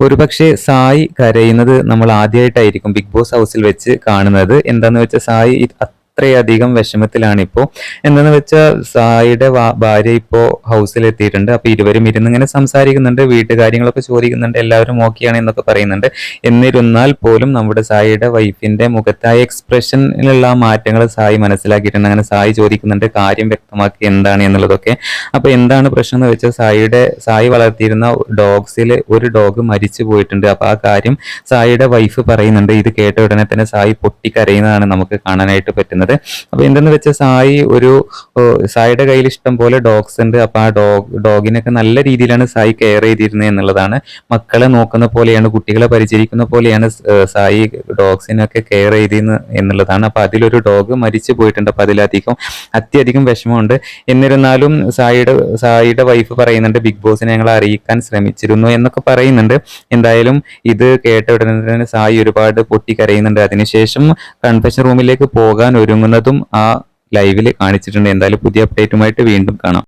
ഒരുപക്ഷെ സായി കരയുന്നത് നമ്മൾ ആദ്യമായിട്ടായിരിക്കും ബിഗ് ബോസ് ഹൗസിൽ വെച്ച് കാണുന്നത്. എന്താന്ന് വെച്ചാൽ സായി അത്രയധികം വിഷമത്തിലാണ് ഇപ്പോൾ എന്താന്ന് വെച്ചാൽ സായിയുടെ ഭാര്യ ഇപ്പോൾ ഹൗസിൽ എത്തിയിട്ടുണ്ട് അപ്പൊ ഇരുവരും ഇരുന്ന് ഇങ്ങനെ സംസാരിക്കുന്നുണ്ട് വീട്ടുകാര്യങ്ങളൊക്കെ ചോദിക്കുന്നുണ്ട് എല്ലാവരും ഓക്കെയാണ് എന്നൊക്കെ പറയുന്നുണ്ട്. എന്നിരുന്നാൽ പോലും നമ്മുടെ സായിയുടെ വൈഫിന്റെ മുഖത്തായ എക്സ്പ്രഷനിലുള്ള മാറ്റങ്ങൾ സായി മനസ്സിലാക്കിയിട്ടുണ്ട്. അങ്ങനെ സായി ചോദിക്കുന്നുണ്ട് കാര്യം വ്യക്തമാക്കി എന്താണ് എന്നുള്ളതൊക്കെ. അപ്പോൾ എന്താണ് പ്രശ്നം എന്ന് വെച്ചാൽ സായിയുടെ സായി വളർത്തിയിരുന്ന ഡോഗ്സിൽ ഒരു ഡോഗ് മരിച്ചു പോയിട്ടുണ്ട്. അപ്പോൾ ആ കാര്യം സായിയുടെ വൈഫ് പറയുന്നുണ്ട്. ഇത് കേട്ട ഉടനെ തന്നെ സായി പൊട്ടിക്കരയുന്നതാണ് നമുക്ക് കാണാനായിട്ട് പറ്റുന്നത്. അപ്പൊ എന്തെന്ന് വെച്ചാൽ സായി ഒരു സായിയുടെ കയ്യിൽ ഇഷ്ടം പോലെ ഡോഗ്സ് ഉണ്ട്. അപ്പൊ ആ ഡോഗ് ഡോഗിനൊക്കെ നല്ല രീതിയിലാണ് സായി കെയർ ചെയ്തിരുന്നത് എന്നുള്ളതാണ്. മക്കളെ നോക്കുന്ന പോലെയാണ് കുട്ടികളെ പരിചരിക്കുന്ന പോലെയാണ് സായി ഡോഗ്സിനൊക്കെ കെയർ ചെയ്തിരുന്നത് എന്നുള്ളതാണ്. അപ്പൊ അതിലൊരു ഡോഗ് മരിച്ചു പോയിട്ടുണ്ട്. അപ്പൊ അതിലധികം അത്യധികം വിഷമമുണ്ട്. എന്നിരുന്നാലും സായിയുടെ സായിയുടെ വൈഫ് പറയുന്നുണ്ട് ബിഗ് ബോസിനെ ഞങ്ങൾ അറിയിക്കാൻ ശ്രമിച്ചിരുന്നു എന്നൊക്കെ പറയുന്നുണ്ട്. എന്തായാലും ഇത് കേട്ട ഉടനെ തന്നെ സായി ഒരുപാട് പൊട്ടിക്കരയുന്നുണ്ട്. അതിനുശേഷം കൺഫെഷൻ റൂമിലേക്ക് പോകാൻ ഒരുങ്ങുന്നതും ആ ലൈവിൽ കാണിച്ചിട്ടുണ്ട്. എന്തായാലും പുതിയ അപ്ഡേറ്റുമായിട്ട് വീണ്ടും കാണാം.